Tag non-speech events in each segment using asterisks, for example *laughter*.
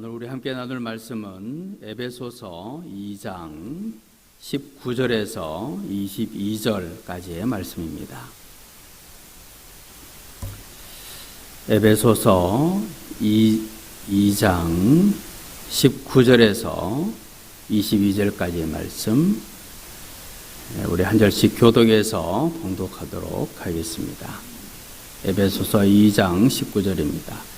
오늘 우리 함께 나눌 말씀은 에베소서 2장 19절에서 22절까지의 말씀입니다. 에베소서 2, 2장 19절에서 22절까지의 말씀 네, 우리 한 절씩 교독해서 봉독하도록 하겠습니다. 에베소서 2장 19절입니다.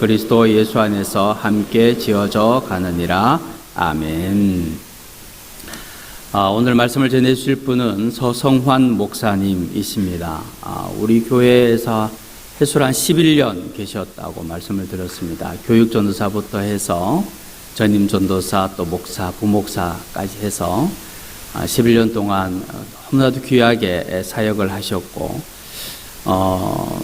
그리스도 예수 안에서 함께 지어져 가느니라. 아멘. 아, 오늘 말씀을 전해 주실 분은 서성환 목사님이십니다. 아, 우리 교회에서 해sul 한 11년 계셨다고 말씀을 드렸습니다. 교육 전도사부터 해서 전임 전도사 또 목사, 부목사까지 해서 11년 동안 너무나도 귀하게 사역을 하셨고 어,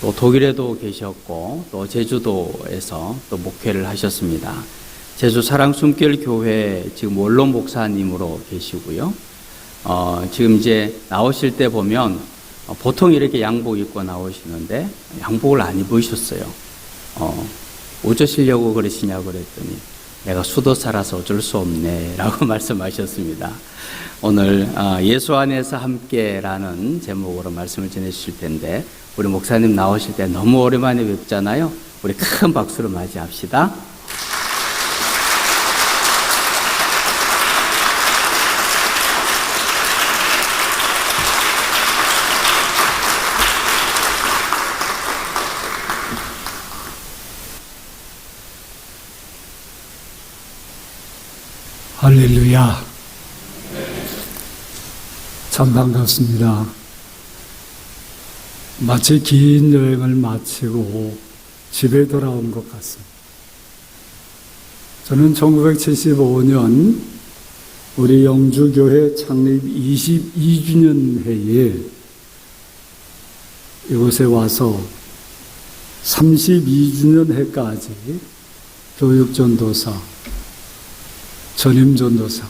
또 독일에도 계셨고 또 제주도에서 또 목회를 하셨습니다. 제주 사랑 숨길 교회 지금 원로 목사님으로 계시고요. 어, 지금 이제 나오실 때 보면 어, 보통 이렇게 양복 입고 나오시는데 양복을 안 입으셨어요. 어, 어쩌시려고 그러시냐고 그랬더니 내가 수도사라서 어쩔 수 없네 라고 *laughs* 말씀하셨습니다. 오늘 예수 안에서 함께라는 제목으로 말씀을 전해 주실 텐데 우리 목사님 나오실 때 너무 오랜만에 뵙잖아요. 우리 큰 박수로 맞이합시다. 할렐루야. 참 반갑습니다. 마치 긴 여행을 마치고 집에 돌아온 것 같습니다. 저는 1975년 우리 영주교회 창립 22주년 해에 이곳에 와서 32주년 해까지 교육전도사, 전임전도사,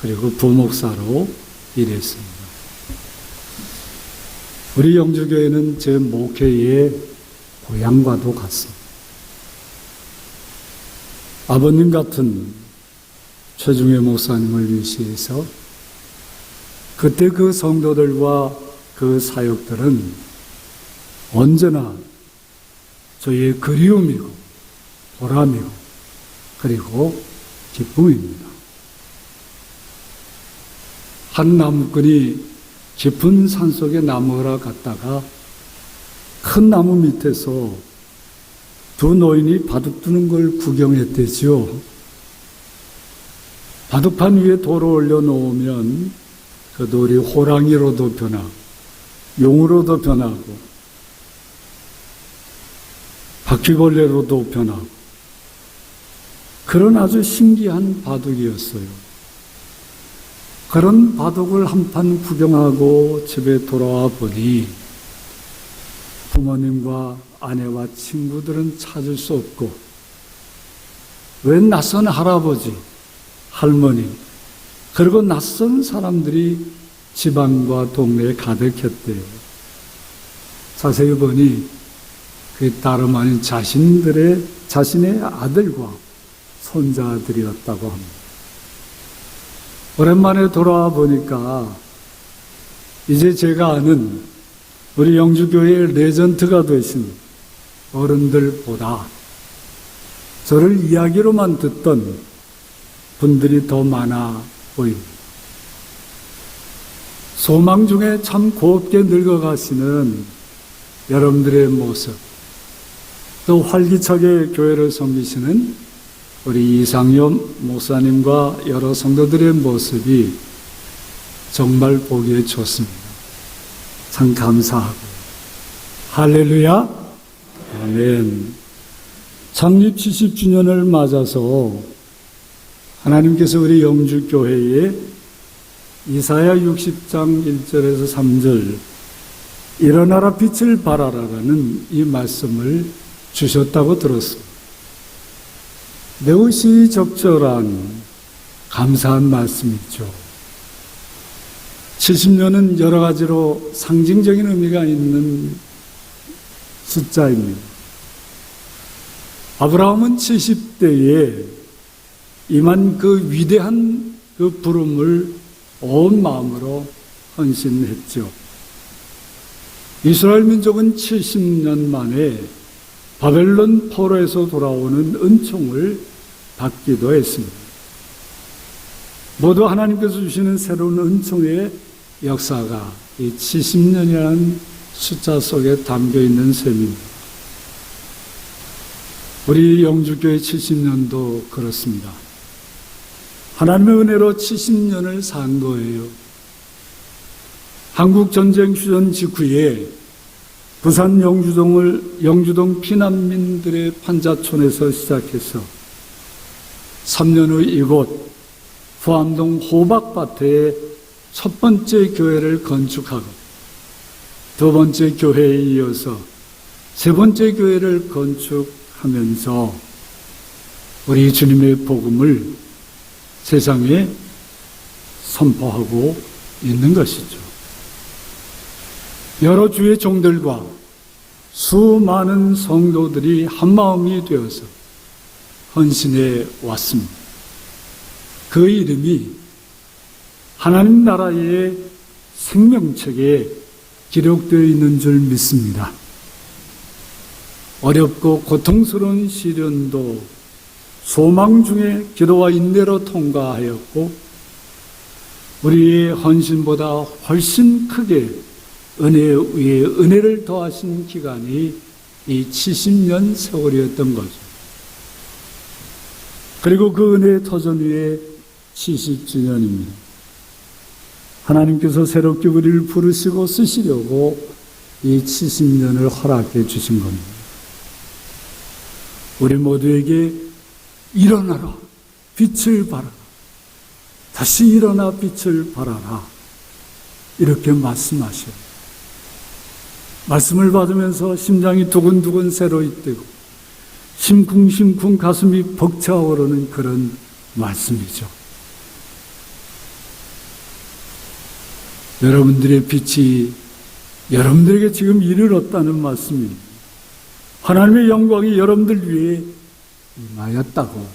그리고 부목사로 일했습니다. 우리 영주교회는 제 목회의 고향과도 같습니다. 아버님 같은 최중의 목사님을 위시해서 그때 그 성도들과 그 사역들은 언제나 저희의 그리움이고 보람이고 그리고 기쁨입니다. 한 나무꾼이 깊은 산 속에 나무라 갔다가 큰 나무 밑에서 두 노인이 바둑 두는 걸 구경했대지요. 바둑판 위에 돌을 올려놓으면 그 돌이 호랑이로도 변하고 용으로도 변하고 바퀴벌레로도 변하고 그런 아주 신기한 바둑이었어요. 그런 바둑을 한판 구경하고 집에 돌아와 보니 부모님과 아내와 친구들은 찾을 수 없고 웬 낯선 할아버지, 할머니, 그리고 낯선 사람들이 지방과 동네에 가득했대요. 자세히 보니 그 다름 아닌 자신들의, 자신의 아들과 손자들이었다고 합니다. 오랜만에 돌아와 보니까 이제 제가 아는 우리 영주교회의 레전트가 되신 어른들보다 저를 이야기로만 듣던 분들이 더 많아 보입니다. 소망 중에 참 곱게 늙어가시는 여러분들의 모습, 또 활기차게 교회를 섬기시는 우리 이상엽 목사님과 여러 성도들의 모습이 정말 보기에 좋습니다. 참 감사하고 할렐루야 아멘 창립 70주년을 맞아서 하나님께서 우리 영주교회에 이사야 60장 1절에서 3절 일어나라 빛을 발하라라는 이 말씀을 주셨다고 들었습니다. 매우 시 적절한 감사한 말씀이죠. 70년은 여러 가지로 상징적인 의미가 있는 숫자입니다. 아브라함은 70대에 임한 그 위대한 그 부름을 온 마음으로 헌신했죠. 이스라엘 민족은 70년 만에 바벨론 포로에서 돌아오는 은총을 받기도 했습니다. 모두 하나님께서 주시는 새로운 은총의 역사가 이 70년이라는 숫자 속에 담겨 있는 셈입니다. 우리 영주교회 70년도 그렇습니다. 하나님의 은혜로 70년을 산 거예요. 한국 전쟁 휴전 직후에 부산 영주동을 영주동 피난민들의 판자촌에서 시작해서 3년 후 이곳 부암동 호박밭에 첫 번째 교회를 건축하고 두 번째 교회에 이어서 세 번째 교회를 건축하면서 우리 주님의 복음을 세상에 선포하고 있는 것이죠. 여러 주의 종들과 수많은 성도들이 한마음이 되어서 헌신해 왔습니다. 그 이름이 하나님 나라의 생명책에 기록되어 있는 줄 믿습니다. 어렵고 고통스러운 시련도 소망 중에 기도와 인내로 통과하였고 우리의 헌신보다 훨씬 크게 은혜 위에 은혜를 더하신 기간이 이 70년 세월이었던 거죠. 그리고 그 은혜의 터전 위에 70주년입니다. 하나님께서 새롭게 우리를 부르시고 쓰시려고 이 70년을 허락해 주신 겁니다. 우리 모두에게 일어나라. 빛을 발하라. 다시 일어나 빛을 발하라. 이렇게 말씀하셔요. 말씀을 받으면서 심장이 두근두근 새로이 뛰고 심쿵심쿵 가슴이 벅차오르는 그런 말씀이죠. 여러분들의 빛이 여러분들에게 지금 이르렀다는 말씀입니다. 하나님의 영광이 여러분들 위해 임하였다고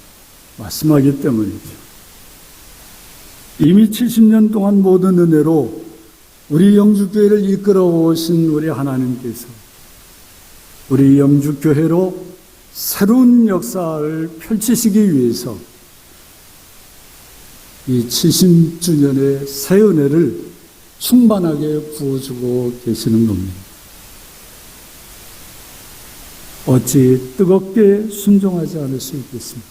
말씀하기 때문이죠. 이미 70년 동안 모든 은혜로 우리 영주교회를 이끌어 오신 우리 하나님께서 우리 영주교회로 새로운 역사를 펼치시기 위해서 이 70주년의 새 은혜를 충만하게 부어주고 계시는 겁니다. 어찌 뜨겁게 순종하지 않을 수 있겠습니까?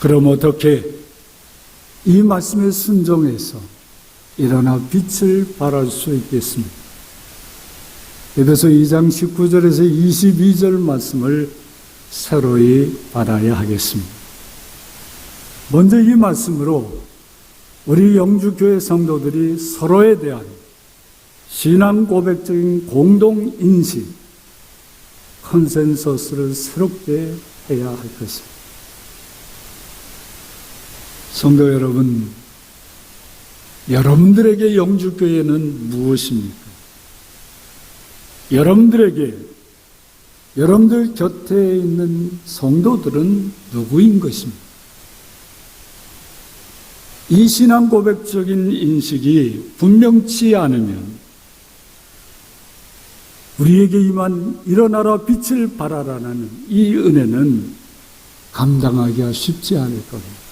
그럼 어떻게 이 말씀에 순종해서 일어나 빛을 발할 수 있겠습니까? 에베소 2장 19절에서 22절 말씀을 새로이 받아야 하겠습니다. 먼저 이 말씀으로 우리 영주교회 성도들이 서로에 대한 신앙 고백적인 공동 인식, 컨센서스를 새롭게 해야 할 것입니다. 성도 여러분, 여러분들에게 영주교회는 무엇입니까? 여러분들에게, 여러분들 곁에 있는 성도들은 누구인 것입니까? 이 신앙 고백적인 인식이 분명치 않으면 우리에게 임한 일어나라 빛을 발하라는 이 은혜는 감당하기가 쉽지 않을 겁니다.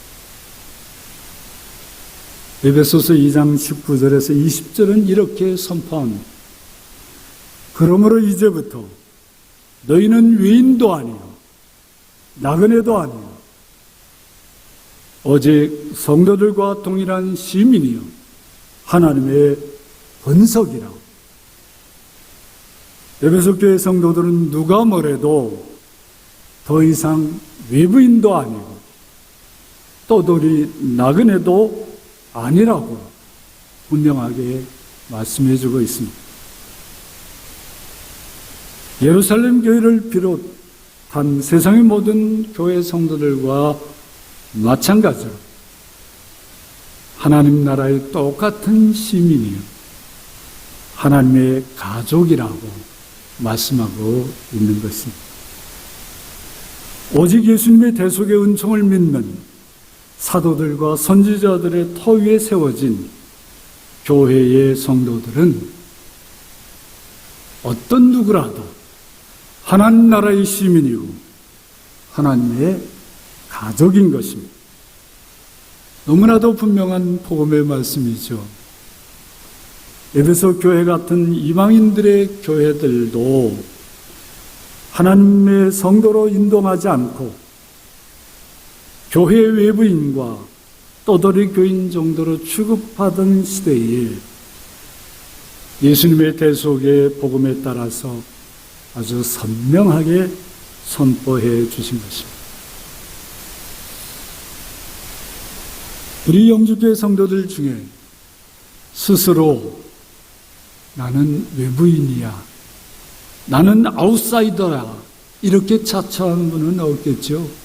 에베소서 2장 19절에서 20절은 이렇게 선포합니다. 그러므로 이제부터 너희는 위인도 아니요 나그네도 아니요 오직 성도들과 동일한 시민이요 하나님의 번석이라 에베소 교회 성도들은 누가 뭐래도 더 이상 외부인도 아니고 떠돌이 나그네도 아니라고 분명하게 말씀해 주고 있습니다. 예루살렘 교회를 비롯한 세상의 모든 교회 성도들과 마찬가지로 하나님 나라의 똑같은 시민이요. 하나님의 가족이라고 말씀하고 있는 것입니다. 오직 예수님의 대속의 은총을 믿는 사도들과 선지자들의 터 위에 세워진 교회의 성도들은 어떤 누구라도 하나님 나라의 시민이고 하나님의 가족인 것입니다. 너무나도 분명한 복음의 말씀이죠. 에베소 교회 같은 이방인들의 교회들도 하나님의 성도로 인동하지 않고 교회 외부인과 떠돌이 교인 정도로 취급하던 시대에 예수님의 대속의 복음에 따라서 아주 선명하게 선포해 주신 것입니다. 우리 영주교회 성도들 중에 스스로 나는 외부인이야. 나는 아웃사이더야. 이렇게 자처하는 분은 없겠죠.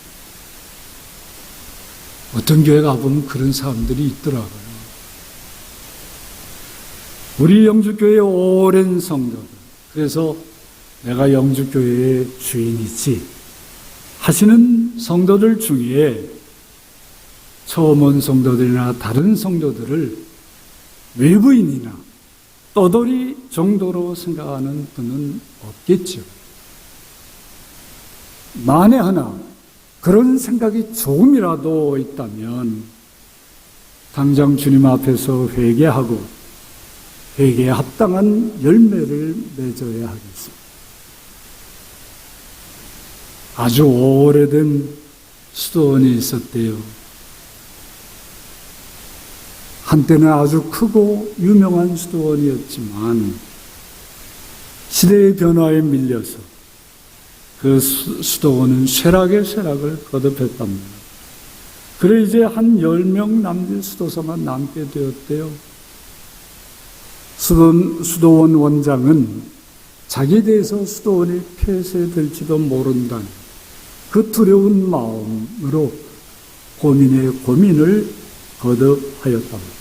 어떤 교회 가보면 그런 사람들이 있더라고요. 우리 영주교회 오랜 성도들. 그래서 내가 영주교회의 주인이지. 하시는 성도들 중에 처음 온 성도들이나 다른 성도들을 외부인이나 떠돌이 정도로 생각하는 분은 없겠죠. 만에 하나 그런 생각이 조금이라도 있다면 당장 주님 앞에서 회개하고 회개에 합당한 열매를 맺어야 하겠습니다. 아주 오래된 수도원이 있었대요. 한때는 아주 크고 유명한 수도원이었지만 시대의 변화에 밀려서 그 수- 수도원은 쇠락의 쇠락을 거듭했답니다. 그래 이제 한 10명 남짓 수도사만 남게 되었대요. 수도원, 수도원 원장은 자기에 대해서 수도원이 폐쇄될지도 모른다는 그 두려운 마음으로 고민의 고민을 거듭하였답니다.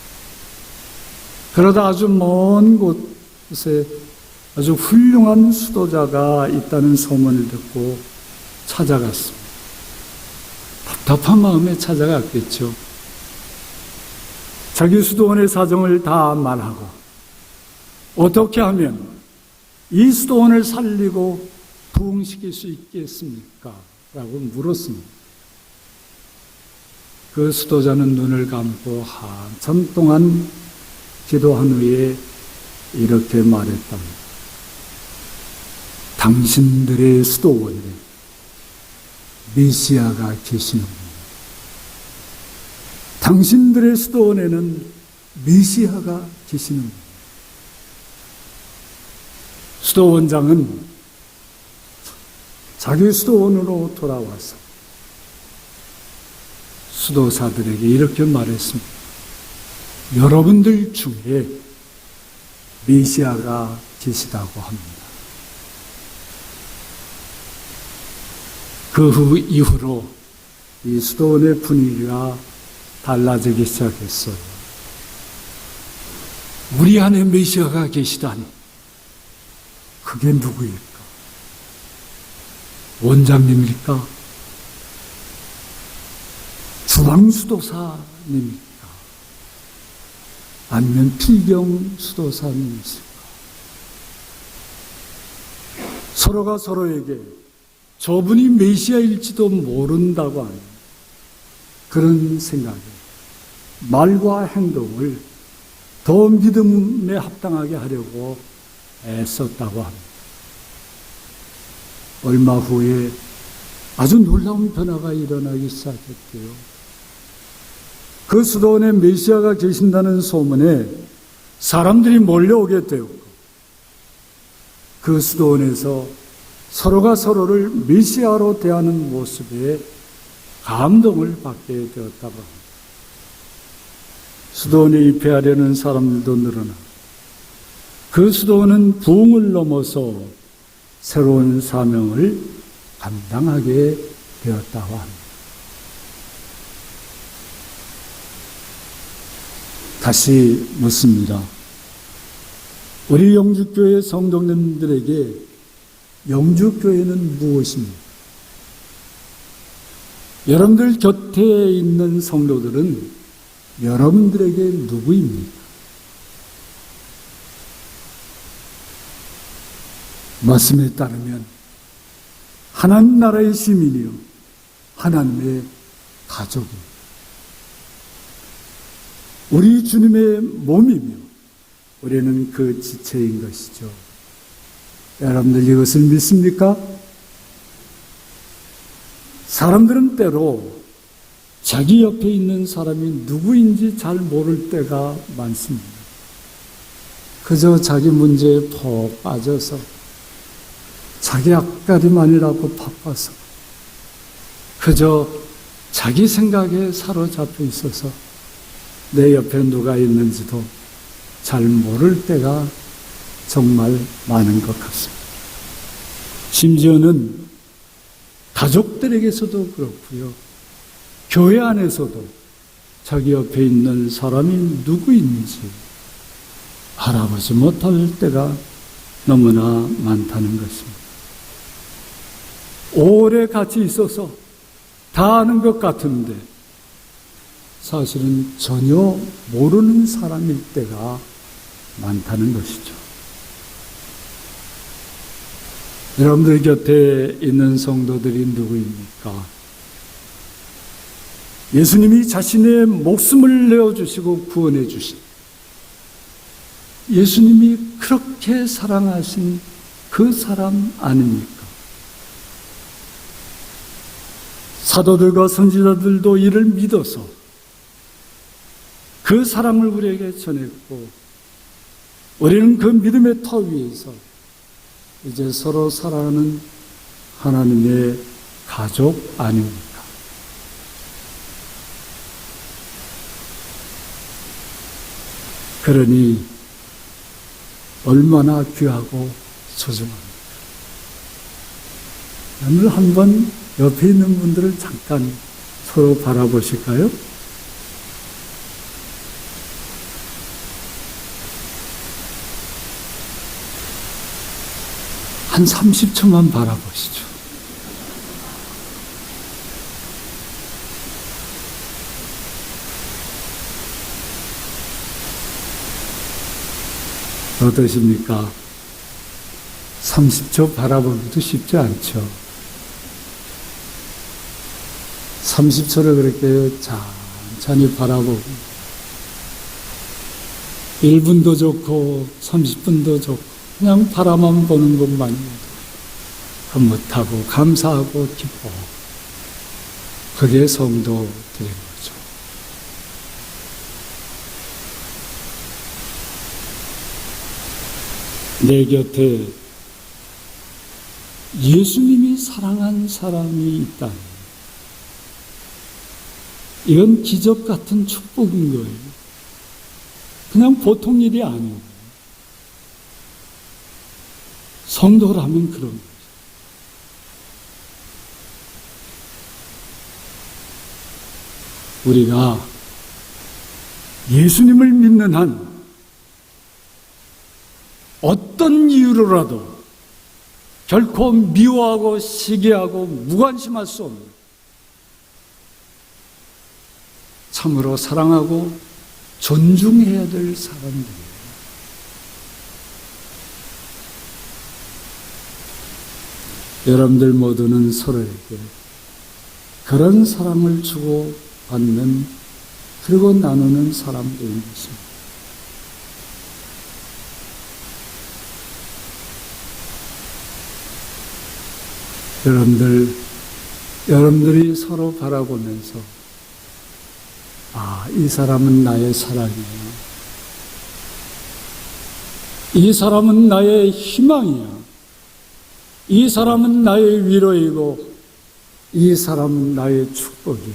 그러다 아주 먼 곳에 아주 훌륭한 수도자가 있다는 소문을 듣고 찾아갔습니다. 답답한 마음에 찾아갔겠죠. 자기 수도원의 사정을 다 말하고 어떻게 하면 이 수도원을 살리고 부흥시킬 수 있겠습니까? 라고 물었습니다. 그 수도자는 눈을 감고 한참 동안 기도한 후에 이렇게 말했답니다. 당신들의 수도원에 메시아가 계시는군요. 당신들의 수도원에는 메시아가 계시는군요. 수도원장은 자기 수도원으로 돌아와서 수도사들에게 이렇게 말했습니다. 여러분들 중에 메시아가 계시다고 합니다. 그 후 이후로 이 수도원의 분위기가 달라지기 시작했어요. 우리 안에 메시아가 계시다니. 그게 누구일까? 원장님입니까? 주방수도사님입니까? 아니면 필경 수도사님이실까? 서로가 서로에게 저분이 메시아일지도 모른다고 하는 그런 생각에 말과 행동을 더 믿음에 합당하게 하려고 애썼다고 합니다. 얼마 후에 아주 놀라운 변화가 일어나기 시작했대요. 그 수도원에 메시아가 계신다는 소문에 사람들이 몰려오게 되었고, 그 수도원에서 서로가 서로를 메시아로 대하는 모습에 감동을 받게 되었다고 합니다. 수도원에 입회하려는 사람들도 늘어나 그 수도원은 부흥을 넘어서 새로운 사명을 감당하게 되었다고 합니다. 다시 묻습니다. 우리 영주교회 성도님들에게 영주교회는 무엇입니까? 여러분들 곁에 있는 성도들은 여러분들에게 누구입니까? 말씀에 따르면 하나님 나라의 시민이요 하나님의 가족입니다. 우리 주님의 몸이며 우리는 그 지체인 것이죠. 여러분들 이것을 믿습니까? 사람들은 때로 자기 옆에 있는 사람이 누구인지 잘 모를 때가 많습니다. 그저 자기 문제에 푹 빠져서 자기 앞가림만이라고 바빠서 그저 자기 생각에 사로잡혀 있어서 내 옆에 누가 있는지도 잘 모를 때가 정말 많은 것 같습니다. 심지어는 가족들에게서도 그렇고요. 교회 안에서도 자기 옆에 있는 사람이 누구인지 알아보지 못할 때가 너무나 많다는 것입니다. 오래 같이 있어서 다 아는 것 같은데 사실은 전혀 모르는 사람일 때가 많다는 것이죠. 여러분들 곁에 있는 성도들이 누구입니까? 예수님이 자신의 목숨을 내어주시고 구원해 주신 예수님이 그렇게 사랑하신 그 사람 아닙니까? 사도들과 선지자들도 이를 믿어서 그 사랑을 우리에게 전했고 우리는 그 믿음의 터 위에서 이제 서로 사랑하는 하나님의 가족 아닙니까? 그러니 얼마나 귀하고 소중합니까? 오늘 한번 옆에 있는 분들을 잠깐 서로 바라보실까요? 한 30초만 바라보시죠. 어떠십니까? 30초 바라보기도 쉽지 않죠. 30초를 그렇게 천천히 바라보고 1분도 좋고 30분도 좋고 그냥 바라만 보는 것만으로도 흐뭇하고 감사하고 기뻐 그게 성도 되는 거죠. 내 곁에 예수님이 사랑한 사람이 있다. 이건 기적 같은 축복인 거예요. 그냥 보통 일이 아니에요. 성도라면 그런 거죠. 우리가 예수님을 믿는 한 어떤 이유로라도 결코 미워하고 시기하고 무관심할 수 없는 참으로 사랑하고 존중해야 될 사람들이에요. 여러분들 모두는 서로에게 그런 사랑을 주고 받는 그리고 나누는 사람들인 것입니다. 여러분들, 여러분들이 서로 바라보면서, 아, 이 사람은 나의 사랑이야. 이 사람은 나의 희망이야. 이 사람은 나의 위로이고 이 사람은 나의 축복이야.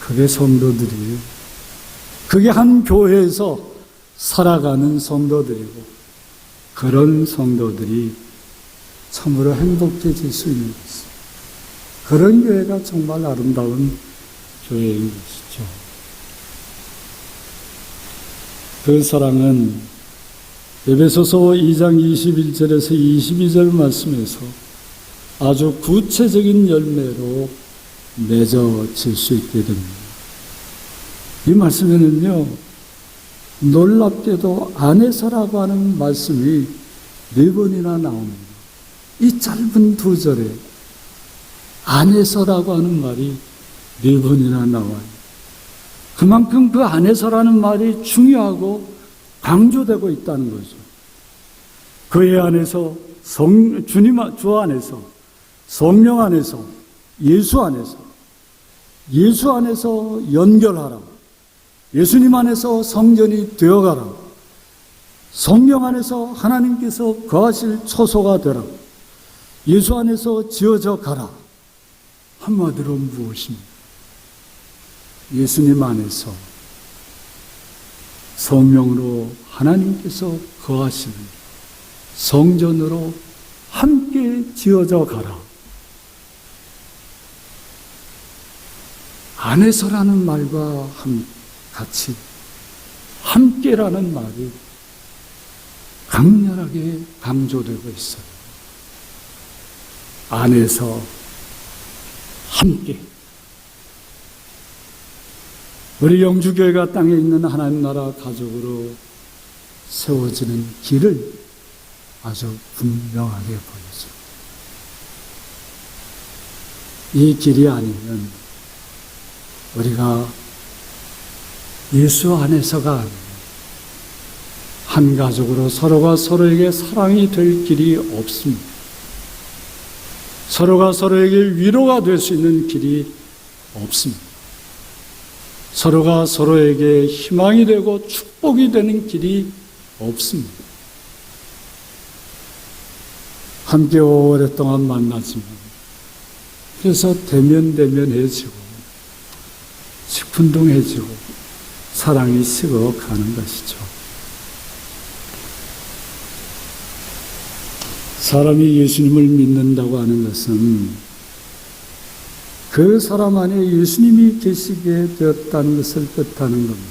그게 성도들이에요. 그게 한 교회에서 살아가는 성도들이고 그런 성도들이 참으로 행복해질 수 있는 것입니다. 그런 교회가 정말 아름다운 교회인 것이죠. 그 사랑은 에베소서 2장 21절에서 22절 말씀에서 아주 구체적인 열매로 맺어질 수 있게 됩니다. 이 말씀에는요, 놀랍게도 안에서라고 하는 말씀이 네 번이나 나옵니다. 이 짧은 두 절에 안에서라고 하는 말이 네 번이나 나와요. 그만큼 그 안에서라는 말이 중요하고 강조되고 있다는 거죠. 그의 안에서 성, 주님, 안- 주 안에서, 성령 안에서, 예수 안에서, 예수 안에서 연결하라. 예수님 안에서 성전이 되어가라. 성령 안에서 하나님께서 거하실 초소가 되라. 예수 안에서 지어져 가라. 한마디로 무엇입니까? 예수님 안에서 성령으로 하나님께서 거하시는 성전으로 함께 지어져 가라. 안에서라는 말과 함- 같이 함께라는 말이 강렬하게 강조되고 있어요. 안에서 함께. 우리 영주교회가 땅에 있는 하나님 나라 가족으로 세워지는 길을 아주 분명하게 보여줘. 이 길이 아니면 우리가 예수 안에서가 한 가족으로 서로가 서로에게 사랑이 될 길이 없습니다. 서로가 서로에게 위로가 될 수 있는 길이 없습니다. 서로가 서로에게 희망이 되고 축복이 되는 길이 없습니다. 함께 오랫동안 만났지만, 그래서 대면대면해지고, 시큰둥해지고, 사랑이 식어가는 것이죠. 사람이 예수님을 믿는다고 하는 것은 그 사람 안에 예수님이 계시게 되었다는 것을 뜻하는 겁니다.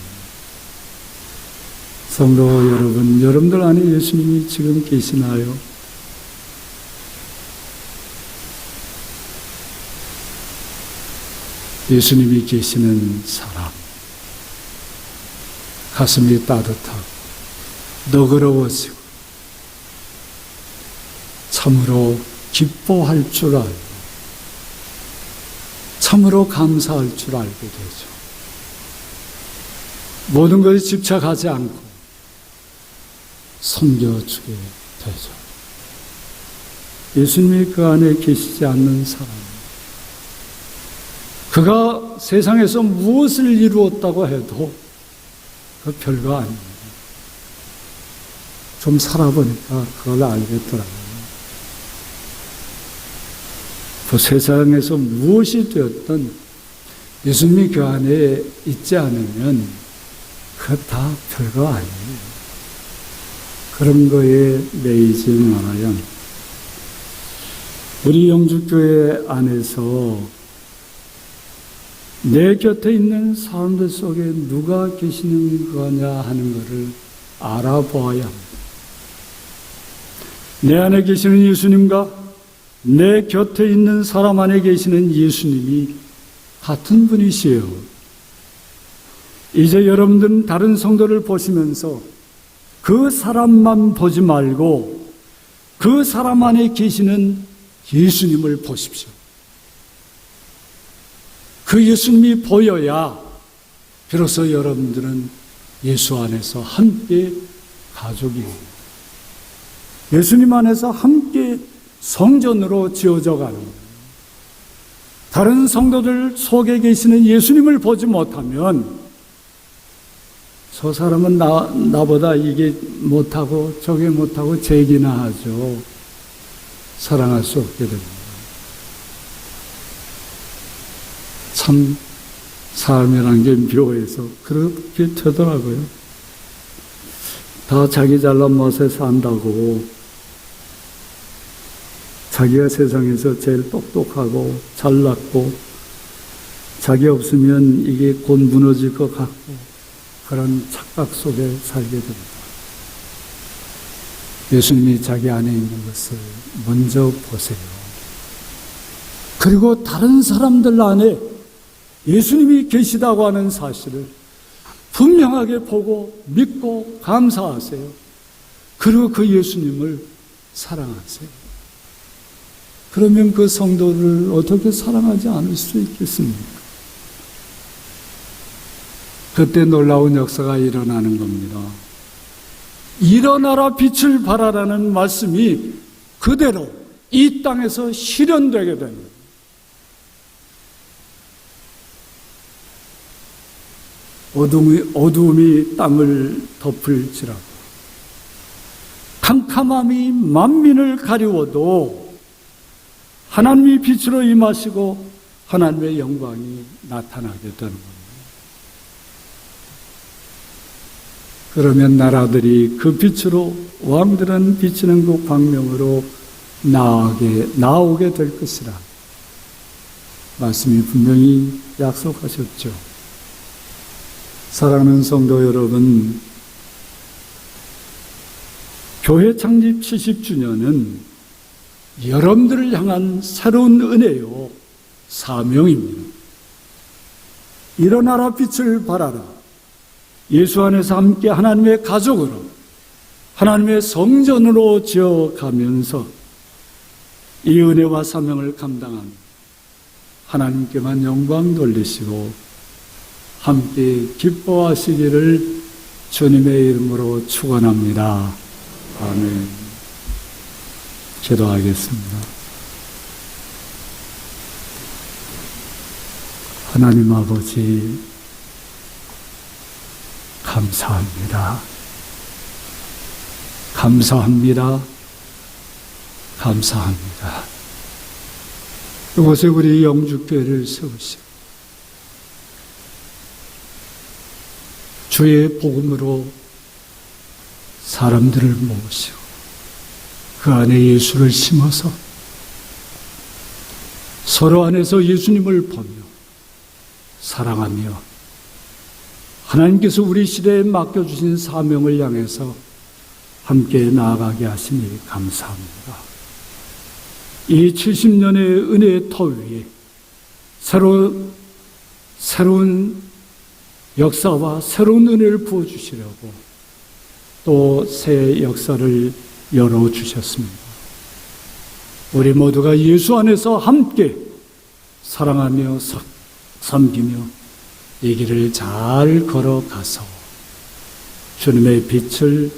성도 여러분, 여러분들 안에 예수님이 지금 계시나요? 예수님이 계시는 사람. 가슴이 따뜻하고, 너그러워지고, 참으로 기뻐할 줄 알고, 참으로 감사할 줄 알게 되죠. 모든 것에 집착하지 않고 섬겨주게 되죠. 예수님이 그 안에 계시지 않는 사람, 그가 세상에서 무엇을 이루었다고 해도 그 별거 아닙니다. 좀 살아보니까 그걸 알겠더라고요. 그 세상에서 무엇이 되었든 예수님이 그 안에 있지 않으면 그다 별거 아니에요. 그런 거에 매이지 말아야 우리 영주교회 안에서 내 곁에 있는 사람들 속에 누가 계시는 거냐 하는 것을 알아보아야 합니다. 내 안에 계시는 예수님과 내 곁에 있는 사람 안에 계시는 예수님이 같은 분이시에요. 이제 여러분들은 다른 성도를 보시면서 그 사람만 보지 말고 그 사람 안에 계시는 예수님을 보십시오. 그 예수님이 보여야 비로소 여러분들은 예수 안에서 함께 가족이에요. 예수님 안에서 함께 성전으로 지어져 가는. 다른 성도들 속에 계시는 예수님을 보지 못하면 저 사람은 나, 나보다 이게 못하고 저게 못하고 제기나 하죠. 사랑할 수 없게 됩니다. 참, 삶이란 게 묘해서 그렇게 되더라고요. 다 자기 잘난 멋에 산다고 자기가 세상에서 제일 똑똑하고 잘났고 자기 없으면 이게 곧 무너질 것 같고 그런 착각 속에 살게 됩니다. 예수님이 자기 안에 있는 것을 먼저 보세요. 그리고 다른 사람들 안에 예수님이 계시다고 하는 사실을 분명하게 보고 믿고 감사하세요. 그리고 그 예수님을 사랑하세요. 그러면 그 성도를 어떻게 사랑하지 않을 수 있겠습니까? 그때 놀라운 역사가 일어나는 겁니다. 일어나라 빛을 발하라는 말씀이 그대로 이 땅에서 실현되게 됩니다. 어둠이, 어둠이 땅을 덮을지라도 캄캄함이 만민을 가리워도 하나님이 빛으로 임하시고 하나님의 영광이 나타나게 되는 겁니다. 그러면 나라들이 그 빛으로 왕들은 비치는 그 광명으로 나오게 나오게 될 것이라 말씀이 분명히 약속하셨죠. 사랑하는 성도 여러분, 교회 창립 70주년은 여러분들을 향한 새로운 은혜요, 사명입니다. 일어나라 빛을 발하라. 예수 안에서 함께 하나님의 가족으로, 하나님의 성전으로 지어가면서 이 은혜와 사명을 감당한 하나님께만 영광 돌리시고 함께 기뻐하시기를 주님의 이름으로 축원합니다. 아멘. 기도하겠습니다. 하나님 아버지 감사합니다. 감사합니다. 감사합니다. 이곳에 우리 영주교회를 세우시고 주의 복음으로 사람들을 모으시고 그 안에 예수를 심어서 서로 안에서 예수님을 보며 사랑하며 하나님께서 우리 시대에 맡겨주신 사명을 향해서 함께 나아가게 하시니 감사합니다. 이 70년의 은혜의 터 위에 새로, 새로운 역사와 새로운 은혜를 부어주시려고 또 새 역사를 열어주셨습니다. 우리 모두가 예수 안에서 함께 사랑하며 섬기며 이 길을 잘 걸어가서 주님의 빛을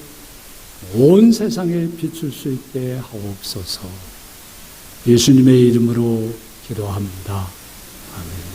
온 세상에 비출 수 있게 하옵소서 예수님의 이름으로 기도합니다. 아멘.